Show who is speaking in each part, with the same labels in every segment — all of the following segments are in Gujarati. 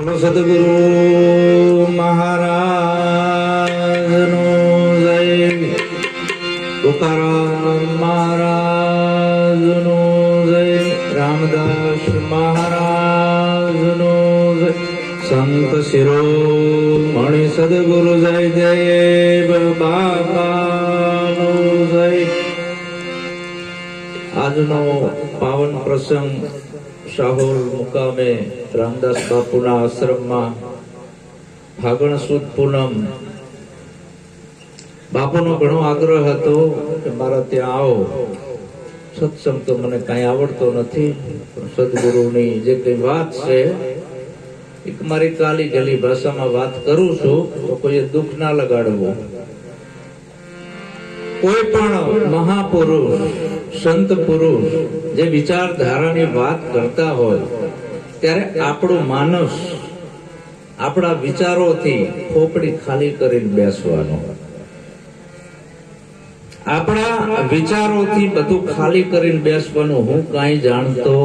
Speaker 1: બોલો મહારાજ નો જય તુકારામ મહારાજનો જય રામદાસ મહારાજનો જય સંત શિરોમણિ સદગુરુ જય જય બાબાનો જય આજનો પાવન પ્રસંગ શાહોલ મુકામે રામદાસ બાપુના આશ્રમમાં ફાગણ સુદ પૂનમ. બાપુનો ઘણો આગ્રહ હતો કે મારા ત્યાં આવો. સત્સંગ તો મને કાંઈ આવડતો નથી, પણ સદગુરુની જે કંઈ વાત છે, એક મારી કાલી ગલી ભાષામાં વાત કરું છું, તો કોઈએ દુઃખ ના લગાડવું. કોઈ પણ મહાપુરુષ, સંત પુરુષ જે વિચારધારાની વાત કરતા હોય, ત્યારે આપણું માનસ આપણા વિચારોથી ખોપડી ખાલી કરીને બેસવાનું આપણા વિચારોથી બધું ખાલી કરીને બેસવાનું હું કાંઈ જાણતો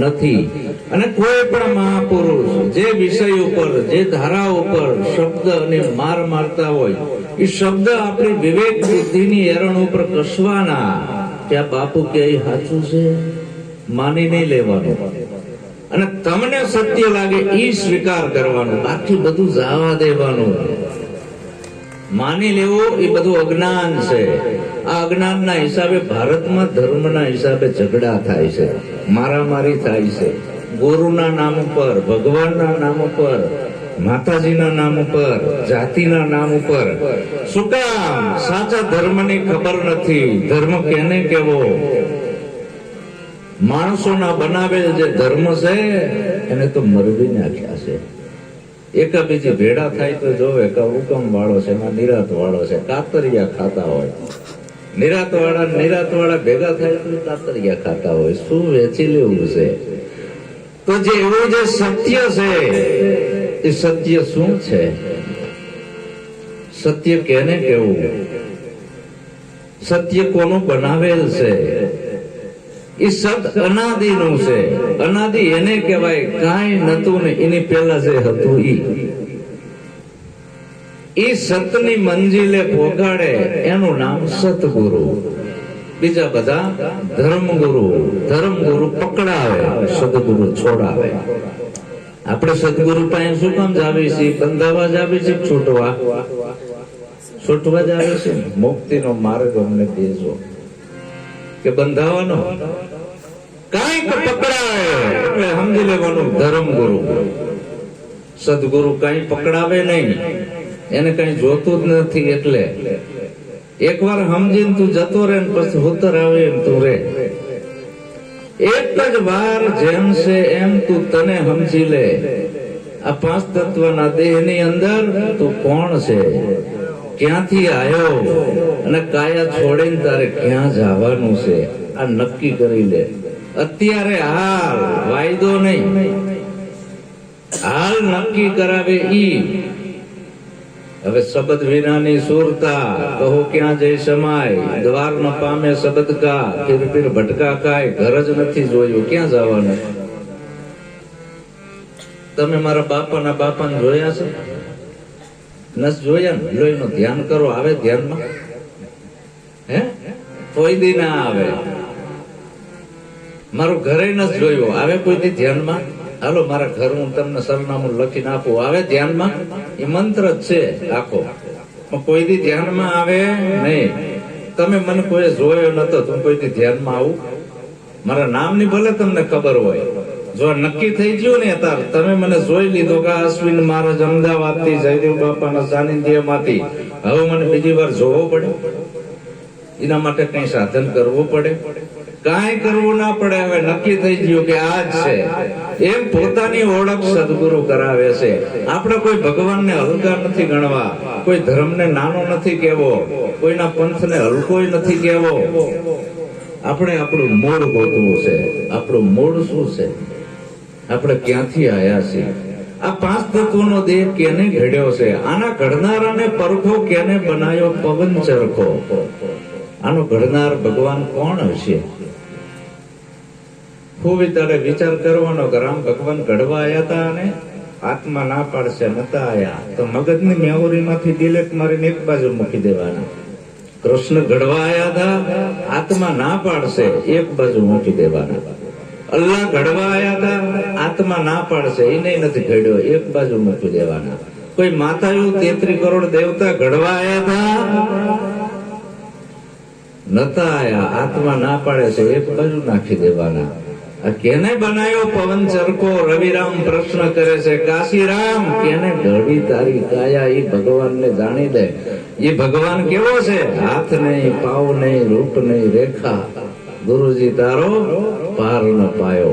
Speaker 1: નથી. અને કોઈ પણ મહાપુરુષ જે વિષય ઉપર, જે ધારા ઉપર શબ્દ અને માર મારતા હોય, એ શબ્દ આપણી વિવેક બુદ્ધિની એરણ ઉપર કસવાના કે આ બાપુ કે સાચું છે? માની નહીં લેવાનું. અને તમને સત્ય લાગે એ સ્વીકાર કરવાનું. બાકી બધું જવા દેવાનું. માની લેવું એ બધું અજ્ઞાન છે. આ અજ્ઞાનના હિસાબે ભારતમાં ધર્મના હિસાબે ઝઘડા થાય છે. મારામારી થાય છે. ગુરુના નામ ઉપર, ભગવાનના નામ ઉપર, માતાજીના નામ ઉપર, જાતિના નામ ઉપર. શું કામ? સાચા ધર્મની ખબર નથી. ધર્મ કેને કેવો માણસોના બનાવેલ જે ધર્મ છે, એને તો મરવી નાખ્યા છે. એકા બીજી ભેડા થાય તો જોવે કે હુકમ વાળો છે, એમાં નિરાત વાળો છે, કાતરિયા ખાતા હોય. નિરાત વાળા નિરાત વાળા ભેગા થાય તો કાતરિયા ખાતા હોય. શું વેચી લેવું છે? તો જે એવું જે સત્ય છે, એ સત્ય શું છે? સત્ય કેને કેવું? સત્ય કોનું બનાવેલ છે? એ સત અનાદિ નું છે. અનાદિ એને કહેવાય કાંઈ નતું ને એની પહેલા જે હતું ઈ. એ સતની મંજિલે પોગાડે એનું નામ સતગુરુ. બીજા બધા ધર્મગુરુ. ધર્મગુરુ પકડાવે, સદગુરુ છોડાવે. આપણે સદગુરુ પાસે શું કામ જાવી છે બંધાવા જ આવી છે છૂટવા? છૂટવા જ આવે છે મુક્તિનો માર્ગ અમને દેજો. કે બંધાવાનો કાંઈક પકડાવે એટલે સમજી લેવાનું ધર્મ ગુરુ સદગુરુ કઈ પકડાવે નહીં. એને કઈ જોતું જ નથી એટલે. એકવાર સમજીને તું જતો રહે ને પછી ઉતર આવે એમ તું રે એક જ વાર જેમ છે એમ તું તને સમજી લે. આ પાંચ તત્વના દેહની અંદર તું કોણ છે? ક્યાંથી આવ્યો અને કાયા છોડીને તારે ક્યાં જવાનું છે? આ નક્કી કરી લે. અત્યારે હાલ, વાયદો નહીં. હાલ નક્કી કરાવે ઈ. હવે શબ્દ વિનાની સુરતા, કહો ક્યાં જઈ સમાય? દ્વાર ન પામે શબ્દ કા ફિર ફિર ભટકા કાય ઘર જ નથી જોયું. ક્યાં જવાનું? તમે મારા બાપાના બાપાને જોયા છે? નસ જોયા ને, લોહીનું ધ્યાન કરો, આવે ધ્યાનમાં? હે? કોઈ દી ના આવે. મારું ઘરે નસ જોયું, આવે કોઈ દી ધ્યાનમાં? હાલો, મારા ઘર હું તમને સરનામું લખીને આપું. આવે ધ્યાનમાં? એ મંત્ર જ છે આખો. કોઈ દી ધ્યાનમાં આવે નહીં. તમે મને કોઈ જોયો નતો, તો કોઈ દી ધ્યાનમાં આવું? મારા નામની ભલે તમને ખબર હોય. જો નક્કી થઈ ગયું ને તાર, તમે મને જોઈ લીધો કે અશ્વિન મહારાજ અમદાવાદથી જયદેવ બાપાના સાનિધ્યમાંથી. હવે મને બીજી વાર જોવો પડે. એના માટે કઈ સાધન કરવું પડે. કાંઈ કરવું ના પડે. હવે નક્કી થઈ ગયું કે આ જ છે. એમ પોતાની ઓળખ સદગુરુ કરાવે છે. આપણે કોઈ ભગવાનને હલકા નથી ગણવા. કોઈ ધર્મને નાનો નથી કેવો કોઈના પંથને હલકોય નથી કેવો આપણે આપણું મૂળ ગોતવું છે. આપણું મૂળ શું છે? આપણે ક્યાંથી આયા છે આ પાંચ તત્વોનો દેહ કેને ઘડ્યો છે? આના ઘડનારાને પરખો, કેને બનાવ્યો પવન ચરખો? આનો ઘડનાર ભગવાન કોણ હશે? ખૂબ તારે વિચાર કરવાનો કે રામ ભગવાન ઘડવા આવ્યા હતા અને આત્મા ના પાડશે, નતા આયા. તો મગજની મેમોરીમાંથી ડિલેટ મારીને એક બાજુ મૂકી દેવાના. કૃષ્ણ ઘડવા આયા હતા આત્મા ના પાડશે, એક બાજુ મૂકી દેવાના. અલ્લાહ ઘડવા હતા. આત્મા ના પાડશે, એને નથી ઘડ્યો. એક બાજુ મૂકી દેવાના. કોઈ માતાયું તેત્રી કરોડ દેવતા ઘડવા હતા? નતા આયા. આત્મા ના પાડે છે, એક બાજુ નાખી દેવાના. આ કેને બનાવ્યો પવન ચરકો રવિરામ પ્રશ્ન કરે છે, કાશીરામ, કેને ઘડી તારી કાયા? એ ભગવાનને જાણી દે. એ ભગવાન કેવો છે? હાથ નહીં, પાવ નહીં, રૂપ નહીં, રેખા. ગુરુજી તારો પાર ન પાયો.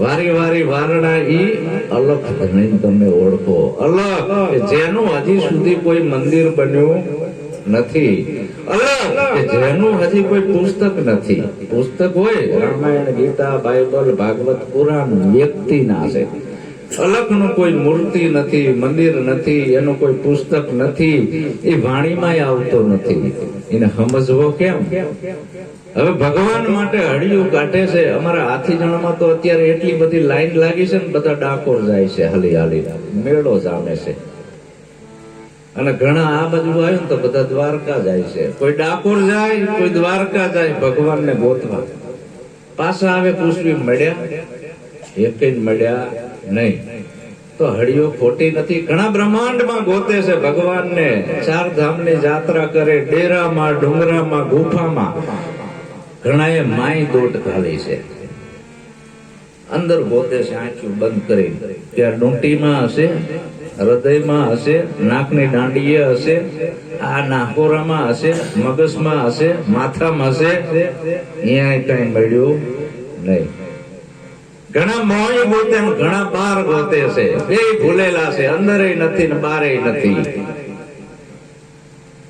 Speaker 1: વારી વારી વારણા ઈ અલખ ધણી તમે ઓળખો. અલખ જેનું હજી સુધી કોઈ મંદિર બન્યું નથી. જેનું હજી કોઈ પુસ્તક નથી. પુસ્તક હોય રામાયણ, ગીતા, બાઇબલ, ભાગવત, પુરાણ, વ્યક્તિ ના છે. અલખનું કોઈ મૂર્તિ નથી, મંદિર નથી, એનું કોઈ પુસ્તક નથી. એ વાણીમાં આવતો નથી. એને સમજવો કેમ? હવે ભગવાન માટે હળિયું કાઢે છે. અમારા હાથીજણમાં તો અત્યારે એટલી બધી લાઈન લાગી છે ને, બધા ડાકોર જાય છે હાલી હાલી. મેળો જામે છે. અને ઘણા આ બાજુ આવ્યું ને તો બધા દ્વારકા જાય છે. કોઈ ડાકોર જાય, કોઈ દ્વારકા જાય, ભગવાનને ગોતવા. પાછા આવે પુષ્પી મળ્યા. એક મળ્યા નહીં. તો હળીઓ ખોટી નથી. ઘણા બ્રહ્માંડમાં ગોતે છે ભગવાનને. ચાર ધામની જાત્રા કરે, ડેરામાં, ડુંગરામાં, ગુફામાં. ઘણાએ માય દોટ ઘાલી છે. અંદર ગોતે છે, આંખું બંધ કરી. ત્યાં ડુંટીમાં હશે, હૃદયમાં હશે, નાકની દાંડીએ હશે, આ નાકોરામાં હશે, મગજમાં હશે, માથામાં હશે. અહીંયા કઈ મળ્યું નહીં. ઘણા મોય ગોતે ઘણા બાર ગોતે છે. બે ભૂલેલા છે અંદર નથી ને બારે નથી.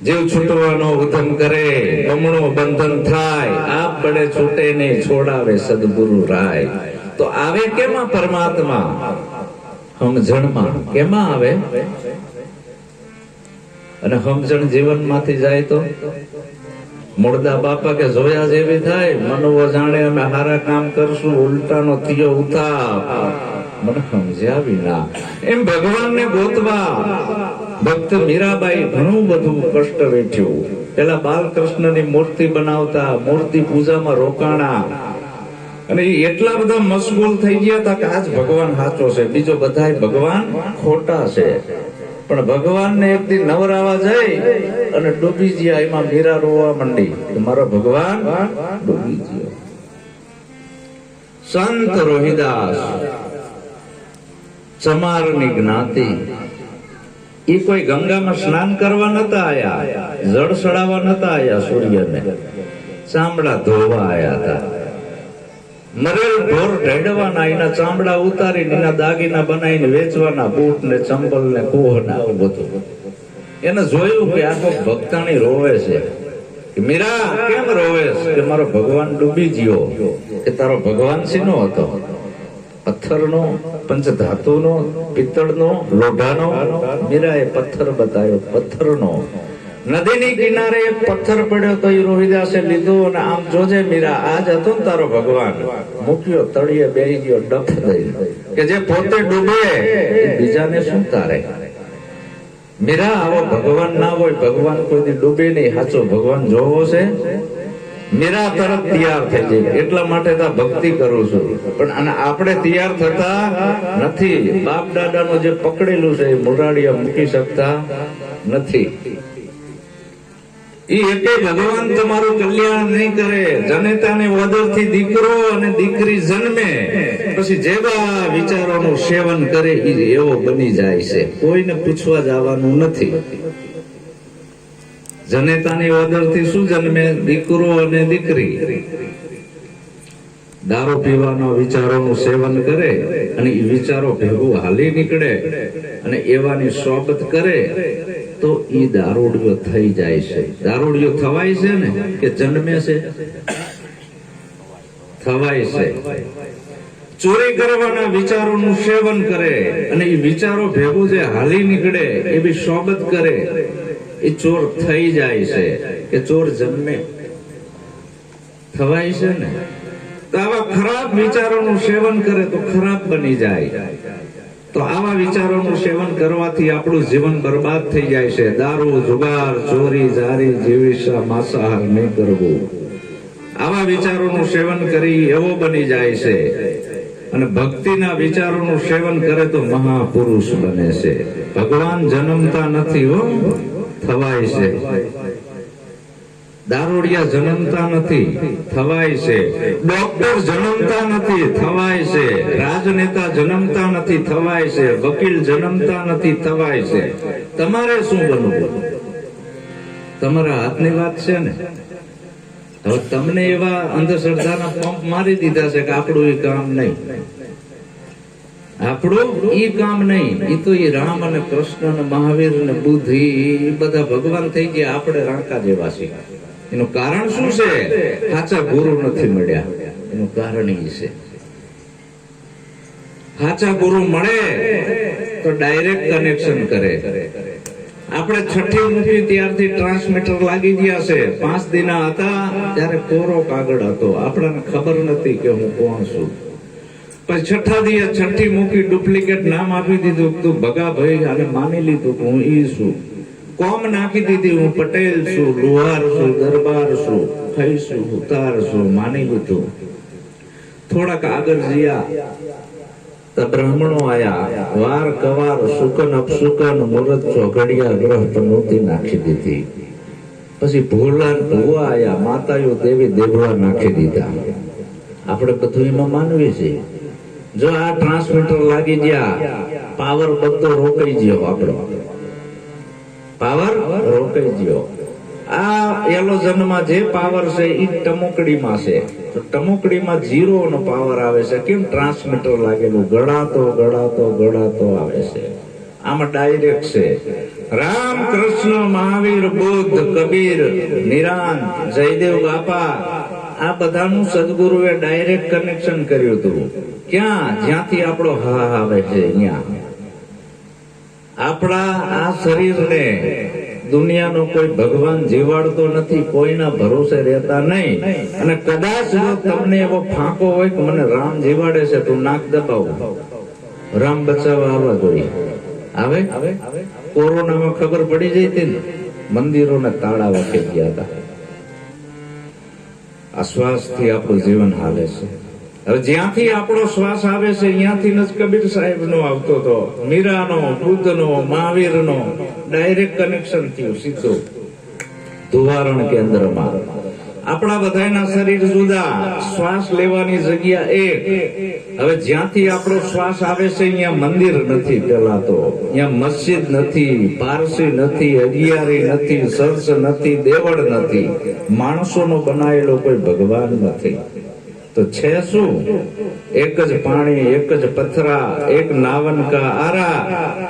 Speaker 1: જીવ છૂટવાનો ઉધમ કરે, બમણો બંધન થાય, આપ બડે છૂટે ને છોડાવે સદગુરુ રાય. તો આવે કેમાં પરમાત્મા? સમજણમાં કેમાં આવે? અને સમજણ જીવનમાંથી જાય તો? મુર્દા બાપા કે જોયા જેવી થાય, મનવો જાણે અમે હારા કામ કરશું, ઉલટાનો થયો ઉથાપ મને સમજ્યા વિના. એમ ભગવાનને ગોતવા. ભક્ત મીરાબાઈ ઘણું બધું કષ્ટ વેઠ્યું. પેલા બાલકૃષ્ણની મૂર્તિ બનાવતા, મૂર્તિ પૂજામાં રોકાણા. અને એટલા બધા મશગુલ થઈ ગયા હતા કે આજ ભગવાન સાચો છે. બીજો બધા ભગવાન ખોટા છે. પણ ભગવાનને એક દી નવરાવા જાય અને ડૂબી ગયા એમાં મીરા રોવા મંડી. મારો ભગવાન ડૂબી ગયો. સંત રોહિદાસ ચમારની જ્ઞાતિ. એ કોઈ ગંગામાં સ્નાન કરવા નતા આયા. જળ સડાવવા નતા આયા સૂર્યને. ચામડા ધોવા આયા હતા. મરેલ ઢોર ઢેડવાના, એના ચામડા ઉતારીને, એના દાગીના બનાવીને, વેચવાના બૂટ ને ચંપલ ને કોહ ને આવું બધું. એને જોયું કે આ તો ભક્તાણી રોવે છે. મીરા, કેમ રોવે કે મારો ભગવાન ડૂબી ગયો. કે તારો ભગવાન શીનો હતો? પથ્થરનો, પંચધાતુનો, પિત્તળનો, લોઢાનો, મીરાએ પથ્થર બતાવ્યો, પથ્થરનો. નદીની કિનારે પથ્થર પડ્યો તો એ રોહિદાસે લીધો અને આમ જોજે, મીરા, આજ હતો ને તારો ભગવાન. મૂક્યો, તળિયે બેહી ગયો, ડફ દઈ કે જે પોતે ડૂબે બીજાને શું તારે? મીરા, આવો ભગવાન ના હોય, ભગવાન કોઈ ડૂબે નહીં. સાચો ભગવાન જોવો છે. મીરા તરત તૈયાર થઈ એટલા માટે તો ભક્તિ કરું છું. પણ અને આપણે તૈયાર થતા નથી. બાપ દાદાનું જે પકડેલું છે, એ મુરાડીયા મૂકી શકતા નથી. એ એટલે ભગવાન તમારું કલ્યાણ નહીં કરે. જનેતાને વદરથી દીકરો અને દીકરી જન્મે. પછી જેવા વિચારોનું સેવન કરે એ એવો બની જાય છે. કોઈને પૂછવા જવાનું નથી. જનેતાની વદરથી શું જન્મે દીકરો અને દીકરી? દારૂ પીવાના વિચારોનું સેવન કરે અને એ વિચારો ભેગું હાલી નીકળે અને એવાની સોબત કરે, તો એ દારૂડિયો થઈ જાય છે. દારૂડિયો થવાય છે ને કે જન્મે છે? થવાય છે. ચોરી કરવાના વિચારોનું સેવન કરે અને એ વિચારો ભેગું જે હાલી નીકળે એવી સોબત કરે એ ચોર થઈ જાય છે કે ચોર જન્મે થવાય છે ને? તો આવા ખરાબ વિચારોનું સેવન કરે તો ખરાબ બની જાય. તો આવા વિચારોનું સેવન કરવાથી આપણું જીવન બરબાદ થઈ જાય છે. દારૂ, જુગાર, ચોરી, જારી જીવિષા માંસાહાર નહીં કરવું. આવા વિચારોનું સેવન કરી એવો બની જાય છે. અને ભક્તિના વિચારોનું સેવન કરે તો મહાપુરુષ બને છે. ભગવાન જન્મતા નથી હો. થવાય છે. દારૂડિયા જન્મતા નથી, થવાય છે. ડોક્ટર જન્મતા નથી, થવાય છે. રાજનેતા જન્મતા નથી, થવાય છે. વકીલ જન્મતા નથી, થવાય છે. તમારે શું બનવું? તમારા હાથની વાત છે ને? હવે તમને એવા અંધશ્રદ્ધાના પંપ મારી દીધા છે કે આપણું એ કામ નહીં. આપણું ઈ કામ નહીં, ઈ તો ઈ રામ અને કૃષ્ણ અને મહાવીર અને બુદ્ધ બધા ભગવાન થઈ ગયા, આપણે રાંકા જેવા છે એનું કારણ શું છે? સાચા ગુરુ નથી મળ્યા. એનું કારણ ઈ છે. સાચા ગુરુ મળે તો ડાયરેક્ટ કનેક્શન કરે. આપણે છઠ્ઠી મૂકી ત્યારથી ટ્રાન્સમીટર લાગી ગયા છે. પાંચ દિના હતા, ત્યારે કોરો કાગળ હતો. આપણને ખબર નથી કે હું કોણ છું. પછી છઠ્ઠા દિવસ છઠ્ઠી મૂકી ડુપ્લિકેટ નામ આપી દીધું. તું ભગા ભાઈ અને માની લીધું કે હું ઈ છું. કોમ નાખી દીધી, હું પટેલ છું, લુહાર છું, દરબાર છું થઈ ઉતાર છું, માની લીધું. થોડાક આગળ જયા. તો બ્રાહ્મણો આયા. વાર કવાર સુકન અપસુકન મુરત ચોઘડિયા ગ્રહ પ્રમૂર્તિ નાખી દીધી. પછી ભોલા ભુવા આયા, માતાઓ દેવી દેવળા નાખી દીધા. આપણે બધું એમાં માનવી છે જો આ ટ્રાન્સમીટર લાગી ગયા પાવર બધો રોકાઈ ગયો આપણો. પાવર રોકાઈ ગયો. આ એલોજનમાં જે પાવર છે એ ટમોકડીમાં છે. તો ટમોકડીમાં ઝીરો નો પાવર આવે છે. કેમ? ટ્રાન્સમીટર લાગેલું, ગળાતો ગળાતો ગળાતો આવે છે. આમાં ડાયરેક્ટ છે. રામ કૃષ્ણ મહાવીર, બુદ્ધ, કબીર, નિરાંત, જયદેવ બાપા આ બધાનું સદગુરુએ ડાયરેક્ટ કનેક્શન કર્યું હતું. ક્યાં? જ્યાંથી આપણો હા આવે છે ત્યાં આપણા આ શરીરને દુનિયાનો કોઈ ભગવાન જીવાડતો નથી, કોઈના ભરોસે રહેતા નહીં. અને કદાચ તમને એવો ફાંકો હોય કે મને રામ જીવાડે છે, તું નાક દબાવ. રામ બચાવવા આવવા જોઈએ. આવે? કોરોનામાં ખબર પડી જઈ હતી ને? મંદિરોને તાળા વખે ગયા હતા. આ શ્વાસથી આપણું જીવન હાલે છે. હવે જ્યાંથી આપણો શ્વાસ આવે છે, અહીંયાથી જ કબીર સાહેબ નો આવતો હતો. મીરાનો, બુદ્ધનો, મહાવીરનો ડાયરેક્ટ કનેક્શન થયું સીધું. ધુવારણ કેન્દ્રમાં. આપણા બધાના શરીર જુદા, શ્વાસ લેવાની જગ્યા એક. હવે જ્યાંથી આપણો શ્વાસ આવે છે, અહીંયા મંદિર નથી પેલા તો અહીંયા મસ્જિદ નથી, પારસી નથી, અગિયારી નથી સર્ચ નથી, દેવળ નથી. માણસોનો બનાવેલો કોઈ ભગવાન નથી. તો છે શું? એક જ પાણી, એક જ પથરા, એક નાવન કા આરા,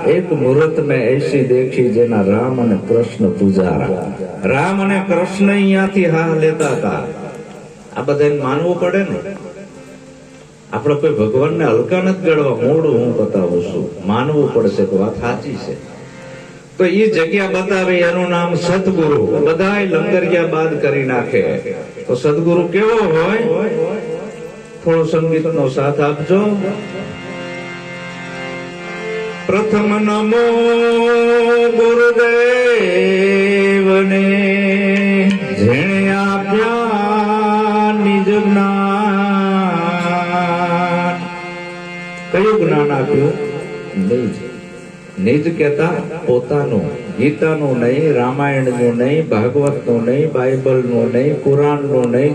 Speaker 1: એક મુહૂર્ત મેં એસી દેખી જેના રામ અને કૃષ્ણ પૂજારા. રામ અને કૃષ્ણ અહીંયાથી હા લેતા હતા. આ બધાને માનવું પડે ને? આપણે કોઈ ભગવાનને હલકા નથી ગળવા મોડું હું બતાવું છું. માનવું પડશે કે વાત સાચી છે. તો એ જગ્યા બતાવે, એનું નામ સદગુરુ. બધાય લંગરિયા બાદ કરી નાખે. તો સદગુરુ કેવો હોય? થોડો સંગીત નો સાથ આપજો. પ્રથમ નમો ગુરુદેવને, જેણે આપ્યા નિજ જ્ઞાન. કયું જ્ઞાન આપ્યું? નિજ. નિજ કહેતા પોતાનું, ગીતાનું નહીં, રામાયણનું નહીં, ભાગવતનું નહીં, બાઇબલનું નહીં, કુરાનનું નહીં